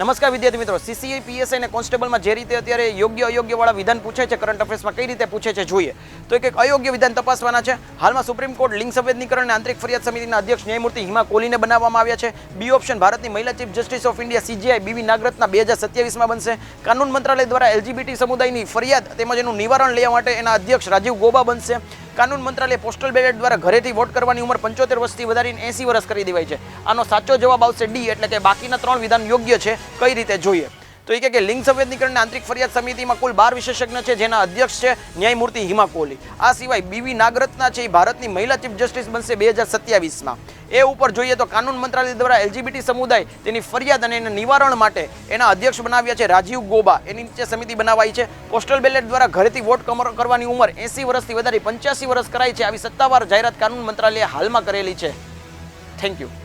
નમસ્કાર વિદ્યાર્થી મિત્રો. સીસીઆઈ પીએસઆઈ અને કોન્સ્ટેબલમાં જે રીતે અત્યારે યોગ્ય અયોગ્ય વાળા વિધાન પૂછે છે કરંટ અફેર્સમાં કઈ રીતે પૂછે છે જોઈએ. તો એક અયોગ્ય વિધાન તપાસવાના છે. હાલમાં સુપ્રીમ કોર્ટ લિંગ સંવેદનીકરણ અને આંતરિક ફરિયાદ સમિતિના અધ્યક્ષ ન્યાયમૂર્તિ હિમા કોહલીને બનાવવામાં આવ્યા છે. બી ઓપ્શન ભારતની મહિલા chief justice of India CJI BV Nagarathna બે હજાર સત્યાવીસમાં બનશે. કાનૂન મંત્રાલય દ્વારા એલજીબીટી સમુદાયની ફરિયાદ તેમજ એનું નિવારણ લેવા માટે એના અધ્યક્ષ રાજીવ ગોબા બનશે. કાનૂન મંત્રાલય પોસ્ટલ બેલેટ દ્વારા ઘરેથી વોટ કરવાની ઉંમર પંચોતેર વર્ષથી વધારીને એસી વર્ષ કરી દેવાય છે. આનો સાચો જવાબ આવશે ડી, એટલે કે બાકીના ત્રણ વિધાન યોગ્ય છે. કઈ રીતે જોઈએ? તો એ કે લિંગ સંવેદનીકરણની આંતરિક ફરિયાદ સમિતિમાં કુલ બાર વિશેષજ્ઞ છે, જેના અધ્યક્ષ છે ન્યાયમૂર્તિ હિમા કોહલી. આ સિવાય બીવી નાગરત્ના છે, એ ભારતની મહિલા ચીફ જસ્ટિસ બનશે બે હજાર સત્યાવીસમાં. એ ઉપર જોઈએ તો કાનૂન મંત્રાલય દ્વારા એલજીબીટી સમુદાય તેની ફરિયાદ અને એના નિવારણ માટે એના અધ્યક્ષ બનાવ્યા છે રાજીવ ગોબા. એની નીચે સમિતિ બનાવાઈ છે. પોસ્ટલ બેલેટ દ્વારા ઘરેથી વોટ કરવાની ઉંમર એસી વર્ષથી વધારી પંચ્યાસી વર્ષ કરાઈ છે. આવી સત્તાવાર જાહેરાત કાનૂન મંત્રાલયે હાલમાં કરેલી છે. Thank you